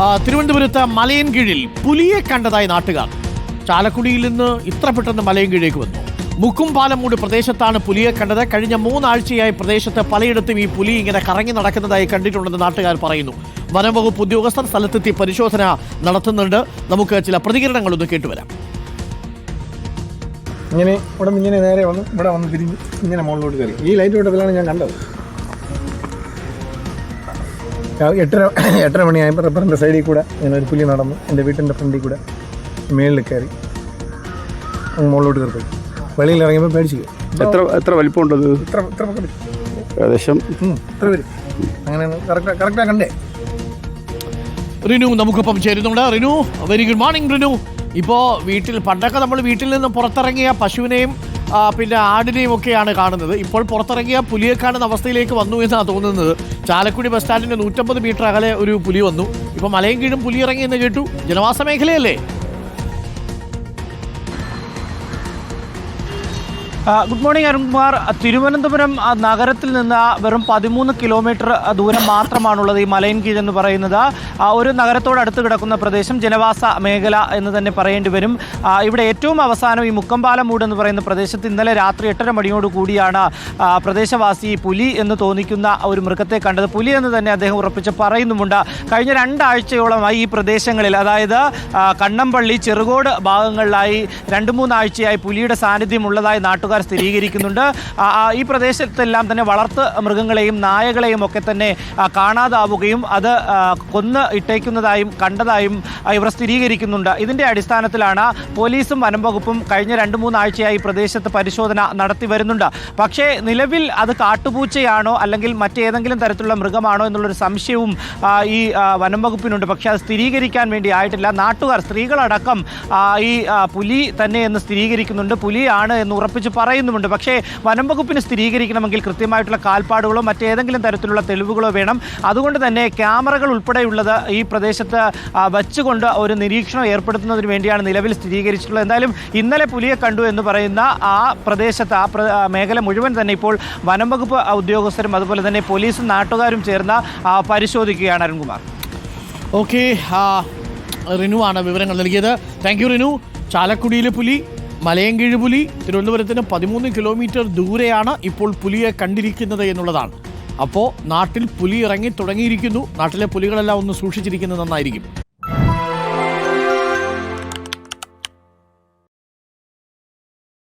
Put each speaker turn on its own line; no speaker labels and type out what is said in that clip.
ആ, മലയൻ മലയൻകീഴിൽ പുലിയെ കണ്ടതായി നാട്ടുകാർ. ചാലക്കുടിയിൽ നിന്ന് ഇത്ര പെട്ടെന്ന് മലയൻകീഴേക്ക് വന്നു. മുക്കും മുക്കുംപാലമൂട് പ്രദേശത്താണ് പുലിയെ കണ്ടത്. കഴിഞ്ഞ മൂന്നാഴ്ചയായി പ്രദേശത്ത് പലയിടത്തും ഈ പുലി ഇങ്ങനെ കറങ്ങി നടക്കുന്നതായി കണ്ടിട്ടുണ്ടെന്ന് നാട്ടുകാർ പറയുന്നു. വനംവകുപ്പ് ഉദ്യോഗസ്ഥർ സ്ഥലത്തെത്തി പരിശോധന നടത്തുന്നുണ്ട്. നമുക്ക് ചില പ്രതികരണങ്ങളൊന്ന് കേട്ടുവരാം.
ഇങ്ങനെ ഇവിടെ ഇങ്ങനെ നേരെ വന്ന് ഇവിടെ വന്ന് തിരിഞ്ഞ് ഇങ്ങനെ മുകളിലോട്ട് കയറി. ഈ ലൈറ്റ് വിട്ടതിലാണ് ഞാൻ കണ്ടത്. എട്ടര എട്ടര മണിയായപ്പോൾ റബ്ബറിന്റെ സൈഡിൽ കൂടെ ഞാൻ ഒരു പുലി നടന്നു. എന്റെ വീട്ടിന്റെ ഫ്രണ്ടിൽ കൂടെ മേളിൽ കയറി. അങ്ങ് മുകളിലോട്ട് കയറി പോയി വെളിയിൽ ഇറങ്ങിയപ്പോൾ പേടിച്ചു.
എത്ര എത്ര വലിപ്പമുണ്ടത്
ഇത്ര ഇത്ര
ഏകദേശം?
എത്ര ഇത്ര പേര് അങ്ങനെ കറക്റ്റ് കറക്റ്റാണ് കണ്ടേ.
റിനു നമുക്കൊപ്പം ചേരുന്നുണ്ട്. Rinu very good morning Rinu. ഇപ്പോ വീട്ടിൽ പണ്ടൊക്കെ നമ്മൾ വീട്ടിൽ നിന്ന് പുറത്തിറങ്ങിയ പശുവിനെയും പിന്നെ ആടിനെയും ഒക്കെയാണ് കാണുന്നത്. ഇപ്പോൾ പുറത്തിറങ്ങിയ പുലിയെ കാണുന്ന അവസ്ഥയിലേക്ക് വന്നു എന്നാണ് തോന്നുന്നത്. ചാലക്കുടി ബസ് സ്റ്റാൻഡിന്റെ നൂറ്റമ്പത് മീറ്റർ അകലെ ഒരു പുലി വന്നു. ഇപ്പൊ മലയും കീഴും പുലി ഇറങ്ങി എന്ന് കേട്ടു. ജനവാസ മേഖലയല്ലേ?
Good morning Arunkumar. തിരുവനന്തപുരം നഗരത്തിൽ നിന്ന് വെറും പതിമൂന്ന് കിലോമീറ്റർ ദൂരം മാത്രമാണുള്ളത് ഈ മലയൻകീഴ് എന്ന് പറയുന്നത്. ഒരു നഗരത്തോടടുത്ത് കിടക്കുന്ന പ്രദേശം ജനവാസ മേഖല എന്ന് തന്നെ പറയേണ്ടി വരും. ഇവിടെ ഏറ്റവും അവസാനം ഈ മുക്കമ്പാലമൂട് എന്ന് പറയുന്ന പ്രദേശത്ത് ഇന്നലെ രാത്രി എട്ടര മണിയോട് കൂടിയാണ് പ്രദേശവാസി പുലി എന്ന് തോന്നിക്കുന്ന ഒരു മൃഗത്തെ കണ്ടത്. പുലി എന്ന് തന്നെ അദ്ദേഹം ഉറപ്പിച്ച് പറയുന്നുമുണ്ട്. കഴിഞ്ഞ രണ്ടാഴ്ചയോളമായി ഈ പ്രദേശങ്ങളിൽ അതായത് കണ്ണമ്പള്ളി ചെറുകോട് ഭാഗങ്ങളിലായി രണ്ട് മൂന്നാഴ്ചയായി പുലിയുടെ സാന്നിധ്യം ഉള്ളതായി നാട്ടുകാർ സ്ഥിരീകരിക്കുന്നുണ്ട്. ഈ പ്രദേശത്തെല്ലാം തന്നെ വളർത്ത് മൃഗങ്ങളെയും നായകളെയും ഒക്കെ തന്നെ കാണാതാവുകയും അത് കൊന്ന് ഇട്ടേക്കുന്നതായും കണ്ടതായും ഇവർ സ്ഥിരീകരിക്കുന്നുണ്ട്. ഇതിന്റെ അടിസ്ഥാനത്തിലാണ് പോലീസും വനം വകുപ്പും കഴിഞ്ഞ രണ്ട് മൂന്നാഴ്ചയായി പ്രദേശത്ത് പരിശോധന നടത്തി വരുന്നുണ്ട്. പക്ഷേ നിലവിൽ അത് കാട്ടുപൂച്ചയാണോ അല്ലെങ്കിൽ മറ്റേതെങ്കിലും തരത്തിലുള്ള മൃഗമാണോ എന്നുള്ളൊരു സംശയവും ഈ വനം വകുപ്പിനുണ്ട് പക്ഷേ അത് സ്ഥിരീകരിക്കാൻ വേണ്ടി ആയിട്ടില്ല. നാട്ടുകാർ സ്ത്രീകളടക്കം ഈ പുലി തന്നെ എന്ന് സ്ഥിരീകരിക്കുന്നുണ്ട്. പുലിയാണ് എന്ന് ഉറപ്പിച്ച് പറയുന്നുമുണ്ട്. പക്ഷേ വനം വകുപ്പിന് സ്ഥിരീകരിക്കണമെങ്കിൽ കൃത്യമായിട്ടുള്ള കാൽപ്പാടുകളോ മറ്റേതെങ്കിലും തരത്തിലുള്ള തെളിവുകളോ വേണം. അതുകൊണ്ട് തന്നെ ക്യാമറകൾ ഉൾപ്പെടെയുള്ളത് ഈ പ്രദേശത്ത് വച്ചുകൊണ്ട് ഒരു നിരീക്ഷണം ഏർപ്പെടുത്തുന്നതിന് വേണ്ടിയാണ് നിലവിൽ സ്ഥിരീകരിച്ചിട്ടുള്ളത്. എന്തായാലും ഇന്നലെ പുലിയെ കണ്ടു എന്ന് പറയുന്ന ആ പ്രദേശത്ത് ആ മേഖല മുഴുവൻ തന്നെ ഇപ്പോൾ വനം വകുപ്പ് ഉദ്യോഗസ്ഥരും അതുപോലെ തന്നെ പോലീസും നാട്ടുകാരും ചേർന്ന് പരിശോധിക്കുകയാണ് അരുൺകുമാർ.
ഓക്കെ ആണ് വിവരങ്ങൾ നൽകിയത്. Thank you Rinu. ചാലക്കുടിയിലെ പുലി മലയൻകീഴ് പുലി തിരുവനന്തപുരത്തിന് പതിമൂന്ന് കിലോമീറ്റർ ദൂരെയാണ് ഇപ്പോൾ പുലിയെ കണ്ടിരിക്കുന്നത് എന്നുള്ളതാണ്. അപ്പോൾ നാട്ടിൽ പുലി ഇറങ്ങി തുടങ്ങിയിരിക്കുന്നു. നാട്ടിലെ പുലികളെല്ലാം ഒന്ന് സൂക്ഷിച്ചിരിക്കുന്നത് നന്നായിരിക്കും.